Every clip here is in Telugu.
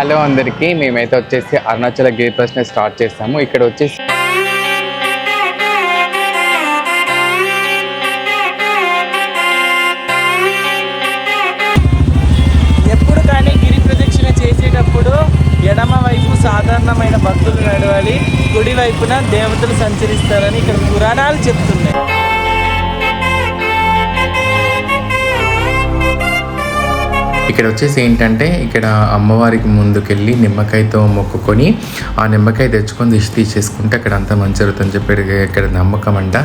హలో అందరికీ మేమైతే వచ్చేసి అరుణాచల గిరి ప్రశ్న స్టార్ట్ చేస్తాము. ఇక్కడ వచ్చేసి ఎప్పుడు కానీ గిరి ప్రదక్షిణ చేసేటప్పుడు ఎడమ వైపు సాధారణమైన భక్తులు నడవాలి కుడి వైపున దేవతలు సంచరిస్తారని ఇక్కడ పురాణాలు చెప్తున్నాయి. ఇక్కడ వచ్చేసి ఏంటంటే ఇక్కడ అమ్మవారికి ముందుకెళ్ళి నిమ్మకాయతో మొక్కుకొని ఆ నిమ్మకాయ తెచ్చుకొని దిష్టి తీసేసుకుంటే అక్కడ అంతా మంచి జరుగుతుందని చెప్పి ఇక్కడ నమ్మకం అంట.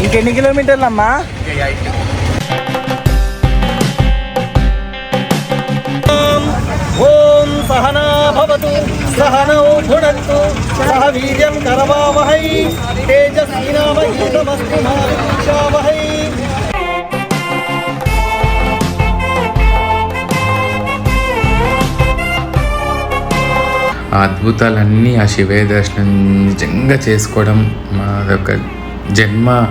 ఇంకెన్ని కిలోమీటర్లు అమ్మా? ఓం సహనా భవతు సహనౌ భునత్తు సహ వీర్యం కరవావహై తేజస్వినామహీతమస్తు మా విద్విషావహై ఆ అద్భుతాలన్నీ ఆ శివయ దర్శనం నిజంగా చేసుకోవడం మా యొక్క జన్మ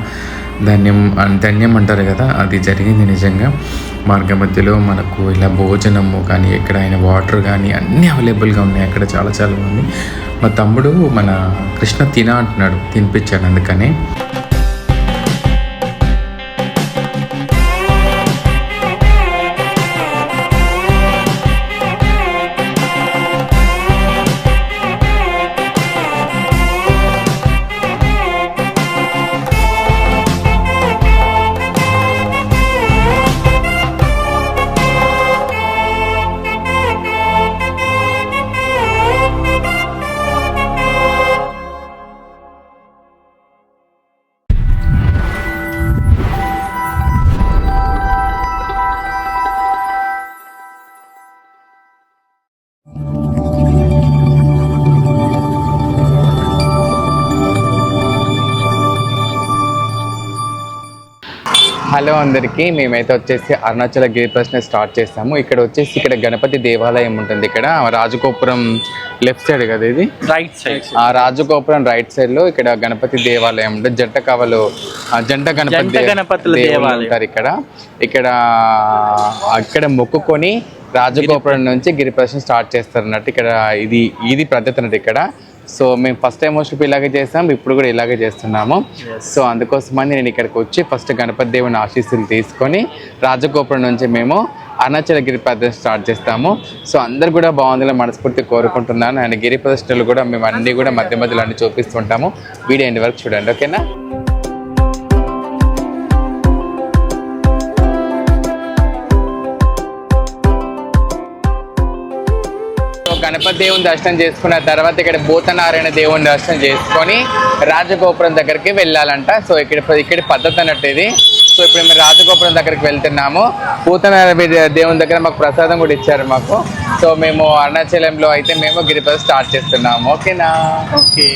ధన్యం ధన్యం అంటారు కదా అది జరిగింది నిజంగా. మార్గ మధ్యలో మనకు ఇలా భోజనము కానీ ఎక్కడైనా వాటర్ కానీ అన్నీ అవైలబుల్గా ఉన్నాయి అక్కడ చాలా చాలా ఉంది. మా తమ్ముడు మన కృష్ణ తిన అంటున్నాడు తినిపించాడు అందుకనే. హలో అందరికీ. మేమైతే వచ్చేసి అరుణాచల గిరి ప్రశ్న స్టార్ట్ చేస్తాము ఇక్కడ వచ్చేసి ఇక్కడ గణపతి దేవాలయం ఉంటుంది ఇక్కడ. రాజగోపురం లెఫ్ట్ సైడ్ కదా ఇది? రైట్ సైడ్ ఆ రాజగోపురం రైట్ సైడ్లో ఇక్కడ గణపతి దేవాలయం ఉంటుంది. జంట కవలు జంట గణపతి గణపతుల. ఉంటారు ఇక్కడ. ఇక్కడ అక్కడ మొక్కుకొని రాజగోపురం నుంచి గిరి ప్రదర్శన స్టార్ట్ చేస్తారు అన్నట్టు ఇక్కడ ఇది ఇది పద్ధతి అన్నట్టు ఇక్కడ. సో మేము ఫస్ట్ టైం వచ్చి ఇలాగే చేస్తాం ఇప్పుడు కూడా ఇలాగే చేస్తున్నాము. సో అందుకోసమని నేను ఇక్కడికి వచ్చి ఫస్ట్ గణపతి దేవుని ఆశీస్సులు తీసుకొని రాజగోపురం నుంచి మేము అరుణాచల గిరి ప్రదర్శన స్టార్ట్ చేస్తాము. సో అందరు కూడా బాగుందని మనస్ఫూర్తి కోరుకుంటున్నాను. అండ్ గిరి ప్రదర్శనలు కూడా మేము అన్నీ కూడా మధ్య మధ్యలో అన్ని చూపిస్తుంటాము. వీడియో ఎండ్ వరకు చూడండి ఓకేనా? గణపతి దేవుని దర్శనం చేసుకున్న తర్వాత ఇక్కడ భూతనారాయణ దేవుని దర్శనం చేసుకొని రాజగోపురం దగ్గరికి వెళ్ళాలంట. సో ఇక్కడ ఇక్కడ పద్ధతి అన్నట్టు ఇది. సో ఇప్పుడు మేము రాజగోపురం దగ్గరికి వెళ్తున్నాము. భూతనారాయణ దేవుని దగ్గర మాకు ప్రసాదం కూడా ఇచ్చారు మాకు. సో మేము అరుణాచలంలో అయితే మేము గిరిపద స్టార్ట్ చేస్తున్నాము. ఓకేనా? ఓకే.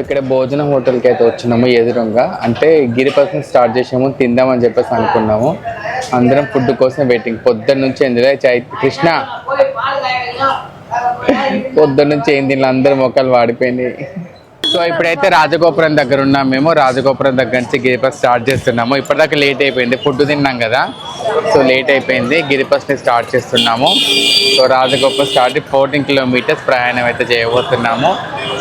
ఇక్కడ భోజన హోటల్కి అయితే వచ్చినాము ఎదురుగా. అంటే గిరిపథం స్టార్ట్ చేసాము తిందామని చెప్పేసి అనుకున్నాము. అందరం ఫుడ్ కోసం వెయిటింగ్. పొద్దున్న నుంచి ఎందులో చై కృష్ణ! పొద్దున్న నుంచి ఏం తినలే. అందరు మొక్కలు వాడిపోయినాయి. సో ఇప్పుడైతే రాజగోపురం దగ్గర ఉన్నాం మేము రాజగోపురం దగ్గర నుంచి గిరిపస్ స్టార్ట్ చేస్తున్నాము. ఇప్పటిదాకా లేట్ అయిపోయింది ఫుడ్ తిన్నాం కదా. సో లేట్ అయిపోయింది గిరిపస్ని స్టార్ట్ చేస్తున్నాము. So Rajagopuram start fourteen kilometers ప్రయాణం అయితే చేయబోతున్నాము.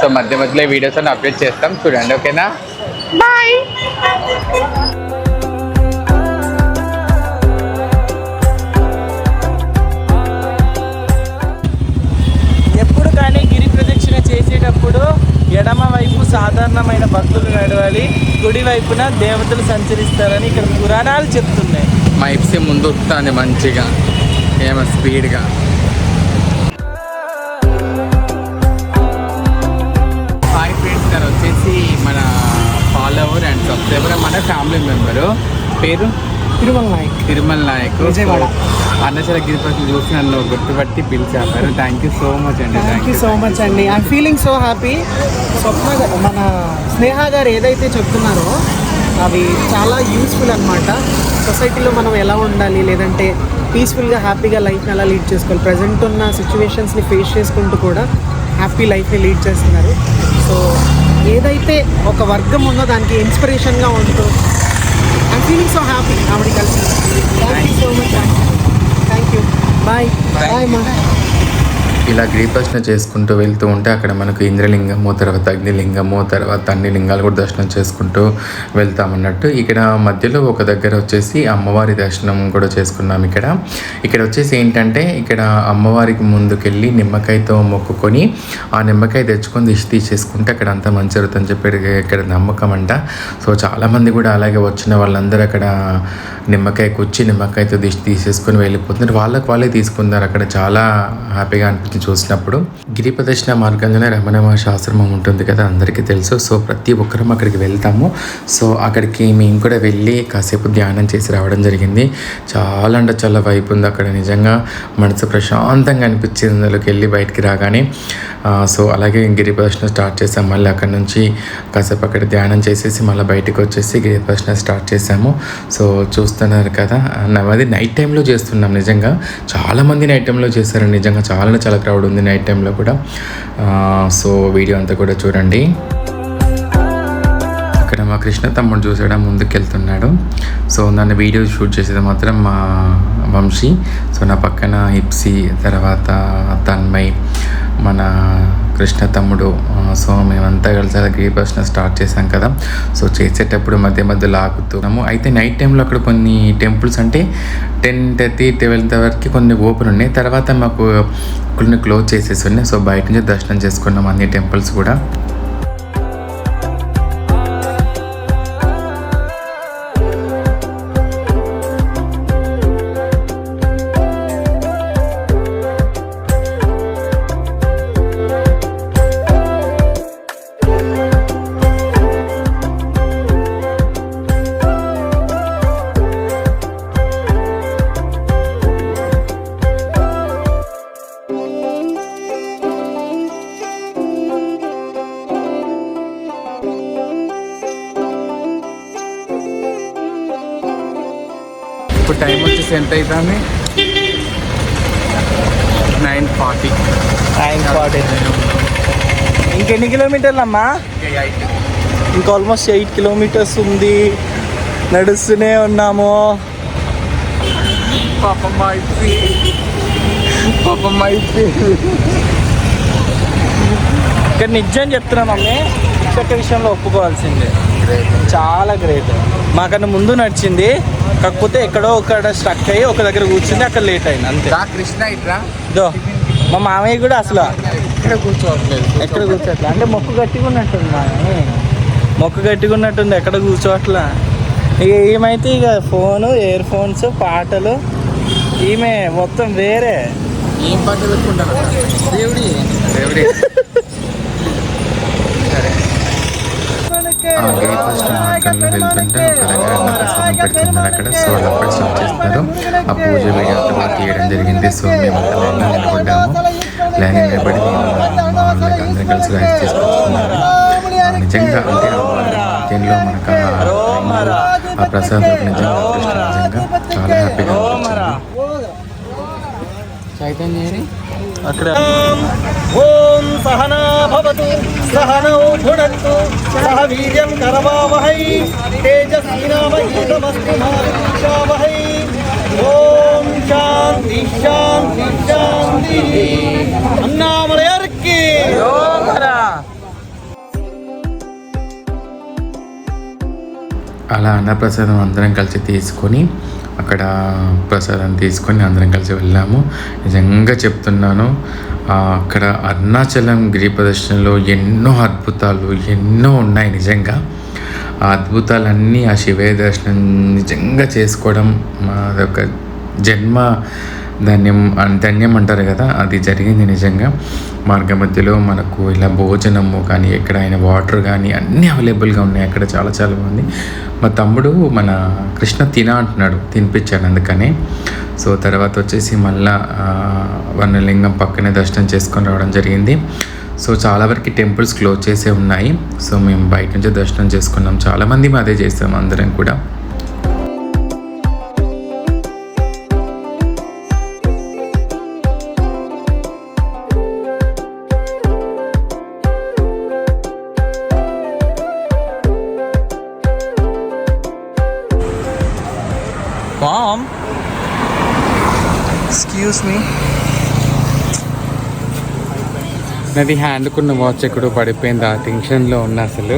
సో మధ్య మధ్యలో వీడియోస్ అని అప్డేట్ చేస్తాం. చూడండి ఓకేనా బాయ్ సాధారణమైన భక్తులు నడవాలి. గుడి వైపున దేవతలు సంచరిస్తారని ఇక్కడ పురాణాలు చెప్తున్నాయి. మా ముందు వస్తుంది మంచిగా ఏమో స్పీడ్గా. హాయ్ ఫ్రెండ్స్ తను వచ్చేసి మన ఫాలోవర్ అండ్ సబ్స్క్రైబర్ మన ఫ్యామిలీ మెంబరు. పేరు? తిరుమల నాయక్. తిరుమల నాయక్. విజయవాడ. అన్నచల గిరిపతి చూసి నన్ను గుర్తుపట్టి పిలిచారు. థ్యాంక్ యూ సో మచ్ అండి. థ్యాంక్ యూ సో మచ్ అండి. I'm feeling so happy Swapna మన స్నేహ గారు ఏదైతే చెప్తున్నారో అవి చాలా యూస్ఫుల్ అనమాట సొసైటీలో మనం ఎలా ఉండాలి లేదంటే పీస్ఫుల్గా హ్యాపీగా లైఫ్ని ఎలా లీడ్ చేసుకోవాలి? ప్రజెంట్ ఉన్న సిచ్యువేషన్స్ని ఫేస్ చేసుకుంటూ కూడా హ్యాపీ లైఫ్ని లీడ్ చేస్తున్నారు. సో ఏదైతే ఒక వర్గం ఉందో దానికి ఇన్స్పిరేషన్గా ఉంటూ feeling so happy. How Thank you so much. Thank you. Bye. Bye, Bye ma. ఇలా గిరిప్రదక్షిణ చేసుకుంటూ వెళ్తూ ఉంటే అక్కడ మనకు ఇంద్రలింగము తర్వాత అగ్నిలింగము తర్వాత అన్ని లింగాలు కూడా దర్శనం చేసుకుంటూ వెళ్తామన్నట్టు. ఇక్కడ మధ్యలో ఒక దగ్గర వచ్చేసి అమ్మవారి దర్శనం కూడా చేసుకున్నాం ఇక్కడ. ఇక్కడ వచ్చేసి ఏంటంటే ఇక్కడ అమ్మవారికి ముందుకెళ్ళి నిమ్మకాయతో మొక్కుకొని ఆ నిమ్మకాయ తెచ్చుకొని దిష్టి తీసేసుకుంటే అక్కడ అంతా మంచి జరుగుతుందని చెప్పి ఇక్కడ నమ్మకం అంట. సో చాలామంది కూడా అలాగే వచ్చిన వాళ్ళందరూ అక్కడ నిమ్మకాయ వచ్చి నిమ్మకాయతో దిష్టి తీసేసుకొని వెళ్ళిపోతున్నారు. వాళ్ళకి వాళ్ళే తీసుకున్నారు అక్కడ చాలా హ్యాపీగా అనిపించింది. చూసినప్పుడు గిరి ప్రదర్శన మార్గంలోనే రమణ మహర్షి ఆశ్రమం ఉంటుంది కదా అందరికీ తెలుసు. సో ప్రతి ఒక్కరం అక్కడికి వెళ్తాము. సో అక్కడికి మేము కూడా వెళ్ళి కాసేపు ధ్యానం చేసి రావడం జరిగింది. చాలా అంటే చాలా వైపు ఉంది అక్కడ. నిజంగా మనసు ప్రశాంతంగా అనిపించింది అందులోకి వెళ్ళి బయటికి రాగానే. సో అలాగే గిరి ప్రదర్శన స్టార్ట్ చేసాం. మళ్ళీ అక్కడ నుంచి కాసేపు అక్కడ ధ్యానం చేసేసి మళ్ళీ బయటకు వచ్చేసి గిరి ప్రదర్శన స్టార్ట్ చేసాము. సో చూస్తున్నారు కదా అది నైట్ టైంలో చేస్తున్నాం నిజంగా. చాలామంది నైట్ టైంలో చేశారు. నిజంగా చాలా చాలా క్రౌడ్ ఉంది నైట్ టైంలో కూడా. సో వీడియో అంతా కూడా చూడండి. అక్కడ మా కృష్ణ తమ్ముడు చూసేయడం ముందుకెళ్తున్నాడు. సో నన్ను వీడియో షూట్ చేసేది మాత్రం మా వంశీ. సో నా పక్కన హిప్సీ తర్వాత తన్మయ్ మన కృష్ణ తమ్ముడు. సో మేమంతా కలిసి అలా గ్రీ ప్రశ్న స్టార్ట్ చేశాం కదా. సో చేసేటప్పుడు మధ్య మధ్యలో ఆగుతున్నాము అయితే నైట్ టైంలో అక్కడ కొన్ని టెంపుల్స్ అంటే టెన్ థర్టీ ట్వెల్త్ వరకు కొన్ని ఓపెన్ ఉన్నాయి. తర్వాత మాకు కొన్ని క్లోజ్ చేసేసి ఉన్నాయి. సో బయట నుంచి దర్శనం చేసుకున్నాం అన్ని టెంపుల్స్ కూడా. ఇప్పుడు టైం వచ్చేసి ఎంత అవుతుంది నైన్ ఫార్టీ నైన్ ఫార్టీ ఇంకెన్ని కిలోమీటర్లు అమ్మా? ఇంకా ఆల్మోస్ట్ ఎయిట్ కిలోమీటర్స్ ఉంది. నడుస్తూనే ఉన్నాము. పాపం పాపం ఇక్కడ నిజం చెప్తున్నా మమ్మీ. ఒక్క విషయంలో ఒప్పుకోవాల్సిందే. చాలా గ్రేట్ మాకన్నా ముందు నడిచింది కాకపోతే ఎక్కడో ఒక స్ట్రక్ అయ్యి ఒక దగ్గర కూర్చుంది అక్కడ లేట్ అయింది అంతే. కృష్ణ ఇట్రా. మా మామయ్య కూడా అసలు. ఇక్కడ కూర్చోవట్లేదు? ఎక్కడ కూర్చోట్లా? అంటే మొక్కు గట్టిగా ఉన్నట్టుంది మామయ్య. మొక్కు గట్టిగా ఉన్నట్టుంది ఎక్కడ కూర్చోట్లా? ఇక ఏమైతే ఇక ఫోను ఇయర్ ఫోన్స్ పాటలు ఈమె మొత్తం వేరే. ఏం పాట పెట్టుకుంటాను దేవుడి. దేవుడి. ఆ గేట్ ఫస్ట్ మార్గంలో వెళ్తుంటే ఒక దగ్గర ప్రసాదం పెడుతున్నారు అక్కడ. సో అప్పుడు స్టార్ట్ చేస్తున్నారు. ఆ పూజ వీడియో కూడా తీయడం జరిగింది. సో మేము అంతా లైన్లో నిలబడ్డాము లైన్ నిలబడి అందరం కలిసి రైస్ తీసుకొచ్చుకున్నాము. నిజంగా అంటే ఆ దీనిలో మనకు ఆ ప్రసాదం నిజంగా అదృష్టం. నిజంగా చాలా హ్యాపీగా అనిపించింది. చైతన్యని అక్కడ. ఓం సహనా భవతు సహనౌ భునత్తు సహ వీర్యం కరవావహై తేజస్వినామస్తు మారుషావహై ఓం శాంతి శాంతి శాంతి. అన్నామలయర్కి అలా అన్నప్రసాదం అందరం కలిసి తీసుకొని అక్కడ ప్రసాదం తీసుకొని అందరం కలిసి వెళ్ళాము. నిజంగా చెప్తున్నాను అక్కడ అరుణాచలం గిరి ప్రదర్శనలో ఎన్నో అద్భుతాలు ఎన్నో ఉన్నాయి నిజంగా. ఆ అద్భుతాలన్నీ ఆ శివయ దర్శనం నిజంగా చేసుకోవడం ఒక జన్మ ధన్యం ధన్యం అంటారు కదా అది జరిగింది నిజంగా. మార్గ మధ్యలో మనకు ఇలా భోజనము కానీ ఎక్కడైనా వాటర్ కానీ అన్నీ అవైలబుల్గా ఉన్నాయి అక్కడ చాలా చాలా బాగుంది మా తమ్ముడు మన కృష్ణ తిన అంటున్నాడు తినిపించాడు అందుకనే. సో తర్వాత వచ్చేసి మళ్ళా వర్ణలింగం పక్కనే దర్శనం చేసుకొని రావడం జరిగింది. సో చాలా వరకు టెంపుల్స్ క్లోజ్ చేసే ఉన్నాయి. సో మేము బయట నుంచి దర్శనం చేసుకున్నాం. చాలామంది అదే చేసాం అందరం కూడా. నది హ్యాండ్కున్న వాచ్ ఎక్కడో పడిపోయింది. ఆ టెన్షన్లో ఉన్న అసలు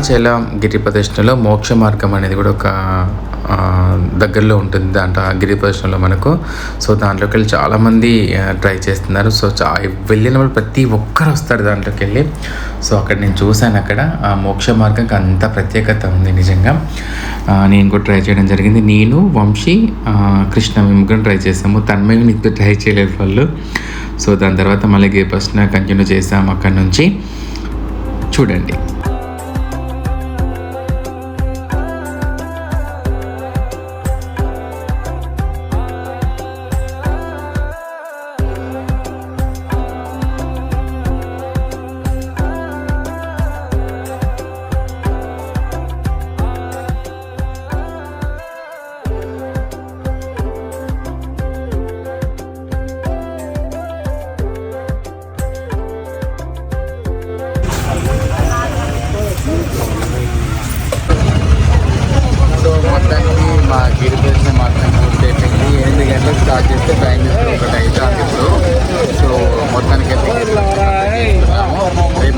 అరుణాచలం గిరి ప్రదర్శనలో మోక్ష మార్గం అనేది కూడా ఒక దగ్గరలో ఉంటుంది. దాంట్లో గిరి ప్రదర్శనలో మనకు. సో దాంట్లోకి వెళ్ళి చాలామంది ట్రై చేస్తున్నారు. సో చా వెళ్ళిన వాళ్ళు ప్రతి ఒక్కరు వస్తారు దాంట్లోకి వెళ్ళి. సో అక్కడ నేను చూశాను అక్కడ. ఆ మోక్ష మార్గంకి అంత ప్రత్యేకత ఉంది నిజంగా. నేను కూడా ట్రై చేయడం జరిగింది. నేను వంశీ కృష్ణ మేము ట్రై చేసాము. తన్మయం నీకు ట్రై చేయలేదు వాళ్ళు. సో దాని తర్వాత మళ్ళీ గిరి ప్రశ్న కంటిన్యూ చేసాము అక్కడ నుంచి. చూడండి.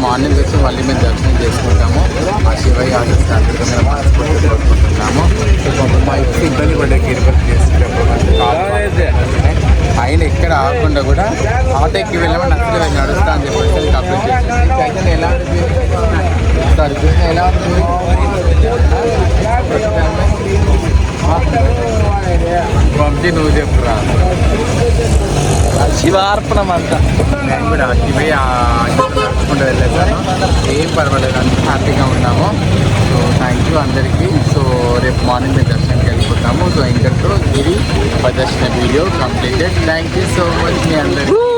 మార్నింగ్ వచ్చి మళ్ళీ మేము దర్శనం చేసుకుంటాము. ఆ శివయ్య ఆశిస్తాను మేము మనస్ఫూర్తి కోరుకుంటున్నాము సో పాపం మా ఇబ్బంది పడ్డ చేసుకునేప్పుడు మాత్రం ఆయన ఎక్కడ ఆగకుండా కూడా ఆటో ఎక్కి వెళ్ళమని అసలు నడుస్తా అని చెప్పేసి కంప్లీట్ అయితే ఎలా సార్ ఎలా పంపి నువ్వు చెప్పురా. శివార్పణం అంతా నేను కూడా అక్కిపోయి నడుచుకుంటూ వెళ్ళేసాను ఏం పర్వాలేదు అంత హ్యాపీగా ఉన్నాము. సో థ్యాంక్ యూ అందరికీ. సో రేపు మార్నింగ్ మేము దర్శనానికి వెళ్ళిపోతాము. సో ఇంకతో ఇది ప్రదర్శన video completed thank you so much మీ అందరికీ.